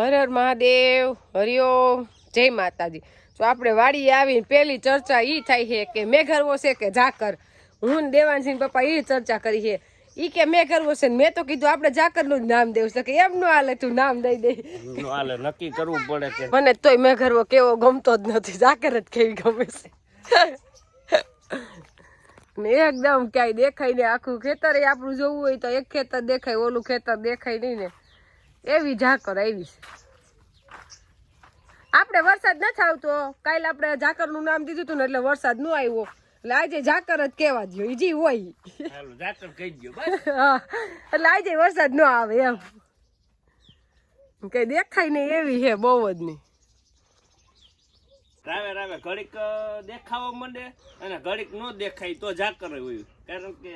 હર હર મહાદેવ હરિઓમ જય માતાજી. તો આપણે વાડીએ આવીને પેલી ચર્ચા એ થાય છે કે મેં ઘરવો છે કે ઝાકર? હું દેવાનસિંહ પપ્પા એ ચર્ચા કરી છે. એ કે મેં કરવો છે ને મેં તો કીધું આપણે ઝાકરનું જ નામ દેવું છે કે એમ નો હાલે તું નામ દઈ દે. હાલે નક્કી કરવું પડે કે મને તોય મેં ઘરવો કેવો ગમતો જ નથી. ઝાકર જ કેવી ગમે છે. ને એકદમ ક્યાંય દેખાય ને આખું ખેતર આપણું જોવું હોય તો એક ખેતર દેખાય ઓલું ખેતર દેખાય નહીં ને. એવી ઝાકર આવી છે. આપણે વરસાદ નથી આવતો કાલે આપણે ઝાકરનું નામ દીધું હતું ને એટલે વરસાદ ન આવ્યો. એટલે આજે ઝાકર જ કહેવા દો જી હોય. એટલે આજે વરસાદ ન આવે એમ. કઈ દેખાય નહીં એવી છે બહુ જ નહીં. રાવે રાવે ઘડીક દેખાવા માંડે અને ઘડીક નો દેખાય તો ઝાકર હોય. કારણ કે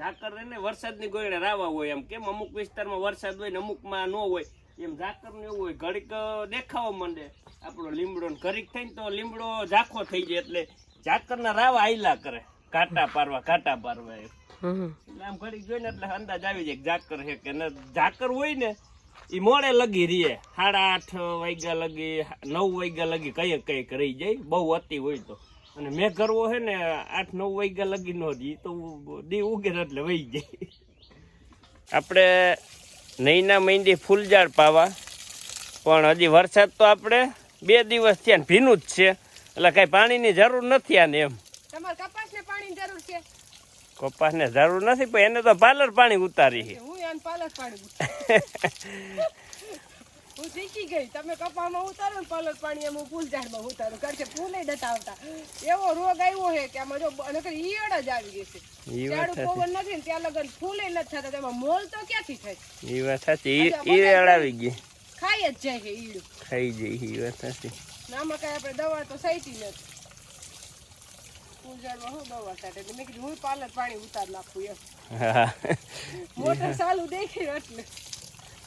ઝાકર એને વરસાદની ગોળે રાવા હોય એમ કેમ? અમુક વિસ્તારમાં વરસાદ હોય ને અમુકમાં ન હોય. એમ ઝાકર ને એવું હોય ઘડીક દેખાવા માંડે. આપણો લીમડો ને ઘડીક થઈને તો લીમડો ઝાખો થઈ જાય એટલે ઝાકરના રાવા આયલા કરે. કાંટા પારવા કાંટા પારવા એમ. એટલે આમ ઘડીક જોઈને એટલે અંદાજ આવી જાય ઝાકર છે કે ઝાકર હોય ને એ મોડે લગી રીએ. સાડા આઠ વાગ્યા લગી નવ વાગ્યા લગી કઈ કંઈક રહી જાય. બહુ અતિ હોય તો. અને મેં કરવો છે ને આઠ નવ વાગ્યા લગી નો દી તો દી ઉગે એટલે વહી જાય આપણે નૈના મહિંદી ફૂલઝાડ પાવા પણ હજી વરસાદ તો આપણે બે દિવસ થયા ભીનું જ છે. એટલે કાંઈ પાણીની જરૂર નથી આને એમ. કપાસને પાણીની જરૂર છે? કપાસને જરૂર નથી પણ એને તો પાલર પાણી ઉતારી હું પાલક પાડી હું શીખી ગઈ. તમે કપામાં ઉતારો ને પાલક પાણી એમ હું ફૂલ ઝાડમાં ઉતારું. કારણ કે ફૂલ નથી આવતા એવો રોગ આવ્યો છે કે આમાં જો નકર ઈયળ જ આવી ગઈ છે. ઝાડુ પવન નથી ને ત્યાં લગન ફૂલે નથી થતા. તેમાં મોલ તો ક્યાંથી થાય? એ વાત સાચી. ઈ ઈ આવી ગઈ. ખાઈ જ જાય છે ઈડું ખાઈ જાય એ વાત સાચી. ને આમાં કઈ આપણે દવા તો સાઈટી નથી. ઝાડમાં હું દવા એટલે મેં કીધું હું પાલક પાણી ઉતાર નાખું એમ. મોટર ચાલુ દેખી એટલે.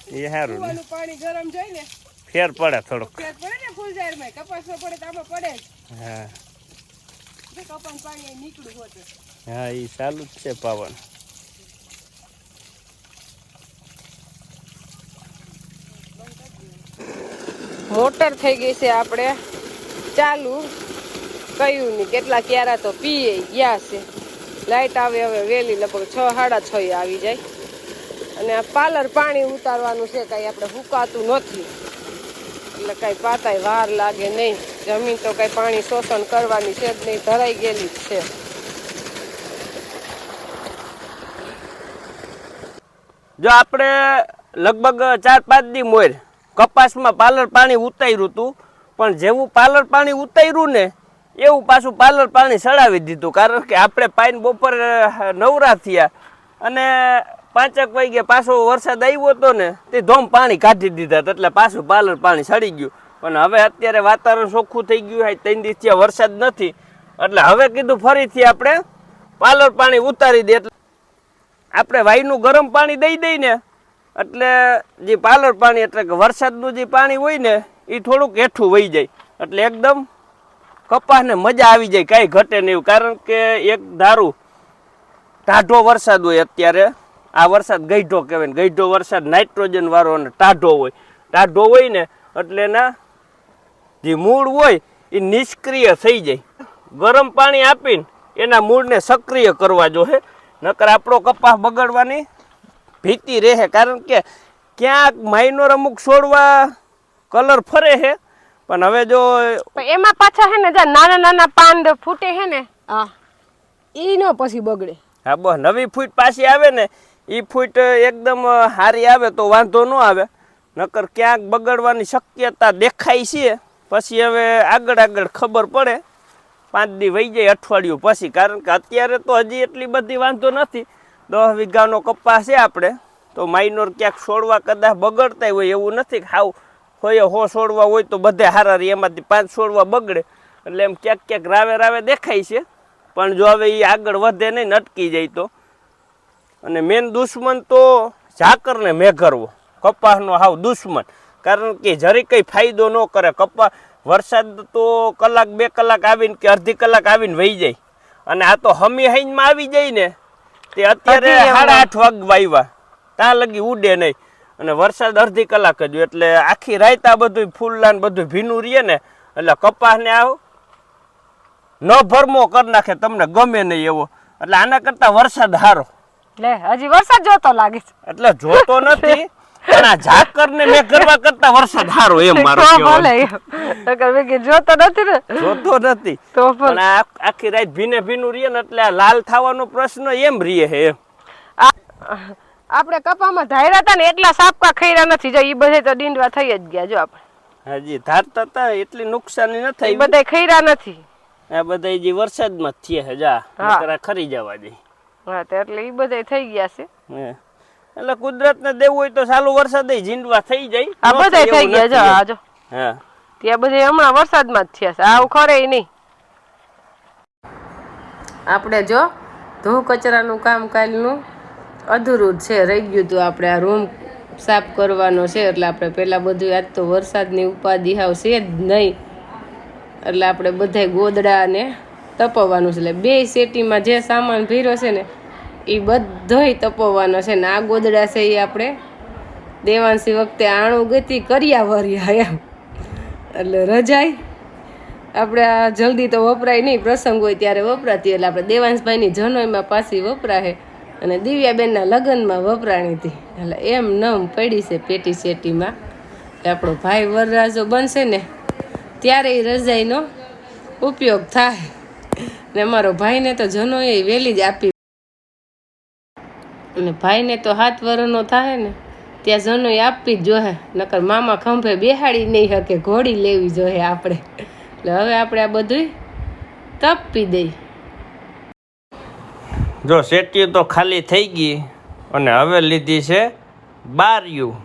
એ સારું ને. પાણી ગરમ જોઈને ફેર પડે થોડોક. ફેર પડે ને ફૂલઝાડમાં કપાસ નો પડે તો આમાં પડે હા. કપાસ પાણી નીકળું હોત હા એ ચાલુ જ છે પાવન. મોટર થઈ ગઈ છે આપણે. ચાલુ. કયું નહીં કેટલા ક્યારા તો પીએ ગયા છે. લાઈટ આવે હવે વહેલી લગભગ છ સાડા છ એ આવી જાય. અને આ પાલર પાણી ઉતારવાનું છે, કાંઈ આપણે હુકાતું નથી. એટલે કાંઈ પાતાય વાર લાગે નહીં. જમીન તો કાંઈ પાણી શોષણ કરવાની છે જ નહીં, ધરાઈ ગયેલી જ છે. જો આપણે લગભગ ચાર પાંચ દી મોર કપાસમાં પાલર પાણી ઉતાર્યું હતું, પણ જેવું પાલર પાણી ઉતાર્યું ને, એવું પાછું પાલર પાણી ચડાવી દીધું. કારણ કે આપણે પાઈન બપોર નવરા થયા. અને પાંચેક વાગે પાછો વરસાદ આવ્યો હતો ને, તે ધોમ પાણી કાઢી દીધા એટલે પાછું પાલર પાણી સડી ગયું. પણ હવે અત્યારે વાતાવરણ ચોખ્ખું થઈ ગયું હોય ત્રણ દિવસ ત્યાં વરસાદ નથી. એટલે હવે કીધું ફરીથી આપણે પાલર પાણી ઉતારી દે. એટલે આપણે વાયનું ગરમ પાણી દઈ દઈ ને, એટલે જે પાલર પાણી, એટલે કે વરસાદનું જે પાણી હોય ને એ થોડુંક હેઠું વહી જાય. એટલે એકદમ કપાસને મજા આવી જાય, કાંઈ ઘટે નહીં કારણ કે એક ધારું ટાઢો વરસાદ હોય અત્યારે. આ વરસાદ ગઈઢો કહેવાય ને. ગઈઢો વરસાદ નાઇટ્રોજન વાળો અને ટાઢો હોય. ટાઢો હોય ને એટલે એના જે મૂળ હોય એ નિષ્ક્રિય થઈ જાય. ગરમ પાણી આપીને એના મૂળને સક્રિય કરવા જોઈએ નકર આપણો કપાસ બગડવાની ભીતિ રહે. કારણ કે ક્યાંક માઇનોર અમુક છોડવા કલર ફરે છે. પણ હવે જો એમાં પાછા હે ને જે નાના નાના પાંદ ફૂટે હે ને. હા. ઈ નો પછી બગડે. હા બસ નવી ફૂટ પાછી આવે ને એ ફૂટ એકદમ હારી આવે તો વાંધો ન આવે. નકર ક્યાંક બગડવાની શક્યતા દેખાય છે. પછી હવે આગળ આગળ ખબર પડે. પાંચ દી વહી જાય અઠવાડિયું પછી. કારણ કે અત્યારે તો હજી એટલી બધી વાંધો નથી. દસ વીઘાનો કપાસ છે આપણે. તો માઇનોર ક્યાંક છોડવા કદાચ બગડતા હોય એવું નથી કે હાવ હોય હો છોડવા હોય તો બધે હારા રહે એમાંથી પાંચ છોડવા બગડે. એટલે એમ ક્યાંક ક્યાંક રાવે રાવે દેખાય છે. પણ જો હવે એ આગળ વધે નહીં અટકી જાય તો. અને મેન દુશ્મન તો ઝાકરને મેઘરવો. કપાસનો હાવ દુશ્મન. કારણ કે જરી કંઈ ફાયદો ન કરે. કપા વરસાદ તો કલાક બે કલાક આવીને કે અડધી કલાક આવીને વહી જાય. અને આ તો હમી હાઈનમાં આવી જાય ને તે અત્યારે સાડા આઠ વાગ વાવ્યા ત્યાં લગી ઉડે નહીં. અને વરસાદ અડધી કલાક જ. એટલે આખી રાત આ બધું ફૂલલાન બધું ભીનું રહીએ ને એટલે કપાસને આવ ન ભરમો કરી નાખે. તમને ગમે નહીં એવો. એટલે આના કરતાં વરસાદ સારો. લે હજી વરસાદ જોતો લાગે છે. એટલે જોતો નથી પણ આ ઝાકર ને મેં કરવા કરતા વરસાદ સારો એમ મારો તો ભલે. નકર મેં કે જોતો નથી ને? જોતો નથી. તો પણ આ આખી રાત ભીને ભીનું રીએ ને એટલે આ લાલ થવાનો પ્રશ્ન એમ રીએ હે. આપણે કપામાં ધાર્યા હતા ને એટલા સાપકા ખૈરા નથી. જો ઈ બધે તો ડીંડવા થઈ જ ગયા જો આપણે. હજી ધારતા હતા એટલી નુકસાની ન થઈ. બધે ખૈરા નથી. આ બધા જે વરસાદમાં થયે થયા છે જા. હા. નકર આ ખરી જવા દે. હા તો એટલે એ બધા થઈ ગયા છે. એટલે કુદરત ને દેવું હોય તો ચાલુ વરસાદ જીંડવા થઈ જાય. આ બધા થઈ ગયા. જો. હા. ત્યાં બધા હમણાં વરસાદમાં જ થયા છે આવું ખરે નહીં. આપણે જો ધૂ કચરાનું કામ કાલનું અધૂરું છે રહી ગયું હતું આપણે આ રૂમ સાફ કરવાનો છે એટલે આપણે પહેલાં બધું આજ તો વરસાદની ઉપાધિ હાવ છે જ નહીં. એટલે આપણે બધા ગોદડા ને તપવવાનું છે. એટલે બે શેટીમાં જે સામાન ભીરો છે ને એ બધોય તપવવાનો છે. ને આ ગોદડા છે એ આપણે દેવાંશી વખતે આણું ગતિ કર્યા વર્યા એમ. એટલે રજાઈ આપણે આ જલ્દી તો વપરાય નહીં, પ્રસંગ હોય ત્યારે વપરાતી એટલે આપણે દેવાંશભાઈની જનોઈમાં પાછી વપરાશે અને દિવ્યાબેનના લગ્નમાં વપરાણી હતી. એટલે એમ નમ પડી છે પેટી શેટીમાં આપણો ભાઈ વરરાજો બનશે ને, ત્યારે એ રજાઈનો ઉપયોગ થાય. ને અમારો ભાઈને તો જનોઈ વહેલી જ આપી. અને ભાઈને તો હાથ વરનો થાય ને, ત્યાં જનોઈ આપવી જ જોહે, નકર મામા ખંભે બેહાડી નહીં શકે ઘોડી લેવી જોઈએ આપણે. એટલે હવે આપણે આ બધું તપી દઈ. જો શેટીઓ તો ખાલી થઈ ગઈ, અને હવે લીધી છે બારિયું.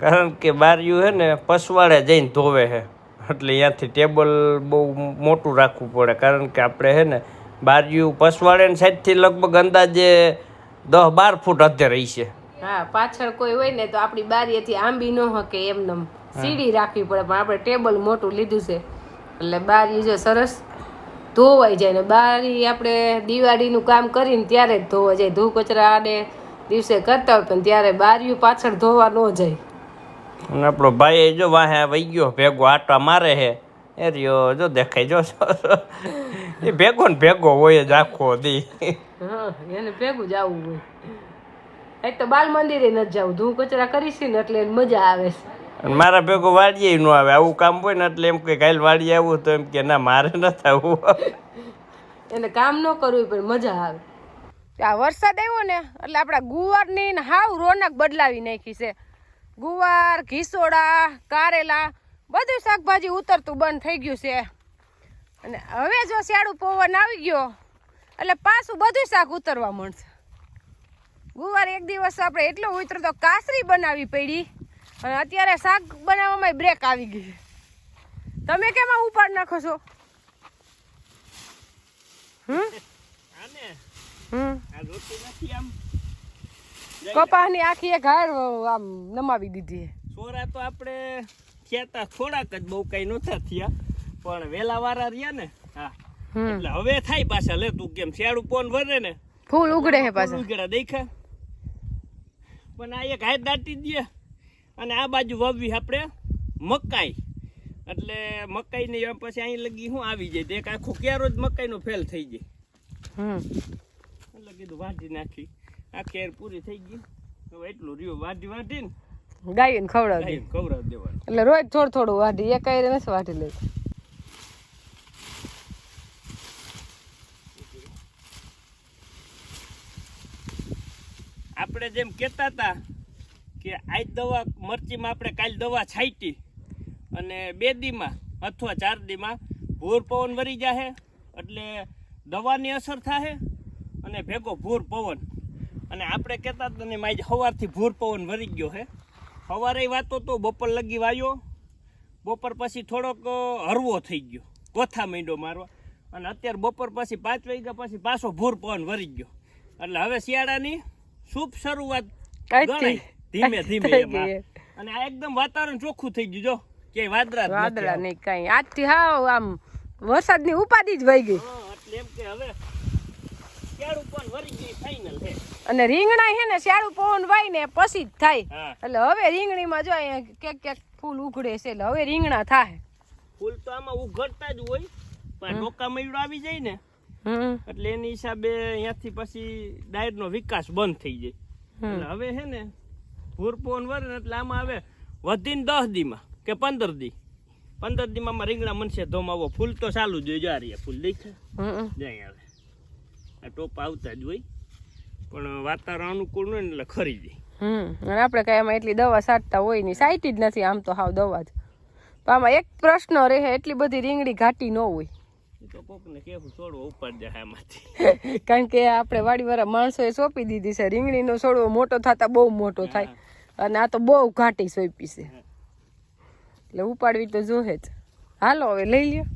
કારણ કે બારિયું હે ને, પસવાડે જઈને ધોવે છે એટલે અહીંયાથી ટેબલ બહુ મોટું રાખવું પડે કારણ કે આપણે હે ને બારીયું પસવાડે ને સાઈડથી લગભગ અંદાજે દસ બાર ફૂટ અધે રહી છે. હા પાછળ કોઈ હોય ને તો આપણી બારીએથી આંબી ન હકે એમને સીડી રાખવી પડે પણ આપણે ટેબલ મોટું લીધું છે. એટલે બારી જો સરસ ધોવાઈ જાય ને બારી આપણે દિવાળીનું કામ કરીને ત્યારે જ ધોવા જાય. ધૂ કચરા આડે દિવસે કરતા હોય પણ ત્યારે બારીયું પાછળ ધોવા ન જાય. અને આપણો ભાઈ જો વાહે વહી ગયો ભેગો આટા મારે હે. એ રહ્યો જો દેખાય જો એ ભેગો ને ભેગો હોય જ આખો દી. એને ભેગું જ આવવું હોય. એક તો બાલ મંદિરે નથી જવું ધૂ કચરા કરીશ ને એટલે એને મજા આવે છે. અને મારા ભેગો વાડીએ ન આવે આવું કામ હોય ને એટલે એમ કે કાલ વાડીએ આવું તો એમ કે ના મારે ન થવું. એને કામ ન કરવું પણ મજા આવે. આ વરસાદ આવ્યો ને એટલે આપણા ગુવારની ને હાવ રોનક બદલાવી નાખી છે. ગુવાર ઘીસોડા કારેલા બધું શાકભાજી ઉતરતું બંધ થઈ ગયું છે. અને હવે જો શિયાળું પવન આવી ગયો એટલે પાછું બધું શાક ઉતરવા મળશે. ગુવાર એક દિવસ આપણે એટલો ઉતરો તો કાસરી બનાવી પડી અને અત્યારે શાક બનાવવામાં બ્રેક આવી ગઈ છે. તમે કેમ ઉપાડ નાખો છો? હમ? હમ? કપાસની આખી એક હાર આમ નમાવી દીધી. સોરા તો આપણે ખેતા થોડાક જ બહુ કઈ નતા થયા પણ વેલા વારા રહ્યા ને હા. એટલે હવે થાય પાછા લે તું કેમ શિયાળું પોન ભરે ને? ફૂલ ઉગડે હે પાછા. ઉઘેડા દેખા. પણ આ એક હાથ દાટી દે અને આ બાજુ વાવવી આપણે મકાઈ. એટલે મકાઈ ને પછી અહીં લગી હું આવી જાય એક આખો કેરો જ મકાઈનો ફેલ થઈ જાય. હમ. એટલે કીધું વાઢી નાખી. આ કેર પૂરી થઈ ગઈ. હવે એટલું રહ્યું. વાઢી વાઢીને ગાયોને ખવડાવી ખવડાવી દેવાનું. એટલે રોજ થોડું થોડું વાઢી એક કાંઈ નથી વાઢી લેતી આપણે જેમ કહેતા હતા કે આજ દવા મરચીમાં આપણે કાલ દવા છાંટી અને બે દીમાં અથવા ચાર દીમાં ભૂર પવન વરી જાહે એટલે દવાની અસર થાહે અને ભેગો ભૂર પવન. અને આપણે કહેતા હતા ને માય સવારથી ભૂર પવન વરી ગયો હે. સવારે વાતો તો બપોર લગી વાયો. બપોર પછી થોડોક હરવો થઈ ગયો. કોથા માંડ્યો મારવા. અને અત્યારે બપોર પછી પાંચ વાગ્યા પછી પાછો ભૂર પવન વરી ગયો. એટલે હવે શિયાળાની શુભ શરૂઆત. ગણાય. ધીમે ધીમે. અને આ એકદમ વાતાવરણ ચોખ્ખું થઈ ગયું જો. કે વાદળા વાદળા નહીં કાંઈ. આજથી હાવ આમ વરસાદની ઉપાધિ જ વહી ગઈ. એટલે એમ કે હવે શિયાળું પણ વરી ગઈ ફાઈનલ છે અને રીંગણા હે ને શાળું પવન વાય ને પછી જ થાય. એટલે હવે રીંગણીમાં જો અહીંયા ક્યાંક ક્યાંક ફૂલ ઉઘડે છે એટલે હવે રીંગણા થાય. ફૂલ તો આમાં ઉઘડતા જ હોય પણ ડોકા મયુડ આવી જાય ને એટલે એની હિસાબે અહીંયાથી પછી ડાયરનો વિકાસ બંધ થઈ જાય. એટલે હવે હે ને ભૂર પવન વરે ને એટલે આમાં હવે વધીને દસ દીમાં કે પંદર દી. પંદર દીમાં માં રીંગણા મનશે ધોમાવો ફૂલ તો ચાલુ જ હોય જો આ રહ્યા ફૂલ દેખાય. જાય આવે. આ ટોપ આવતા જ હોય. પણ વાતાવરણ અનુકૂળ નહીં એટલે ખરી જાય હમ અને આપણે કાંઈ એમાં એટલી દવા છાંટતા હોય નહીં. સાઈટી જ નથી આમ તો હાવ દવા જ. પણ આમાં એક પ્રશ્ન રહે એટલી બધી રીંગણી ઘાટી ન હોય. તો કોકને કેવું છોડવો ઉપાડ જાય આમાંથી. કારણ કે આપણે વાડીવાળા માણસોએ સોંપી દીધી છે રીંગણીનો છોડવો મોટો થતા બહુ મોટો થાય. અને આ તો બહુ ઘાટી સોંપી છે. એટલે ઉપાડવી તો જોહે જ. હાલો હવે લઈ લ્યો.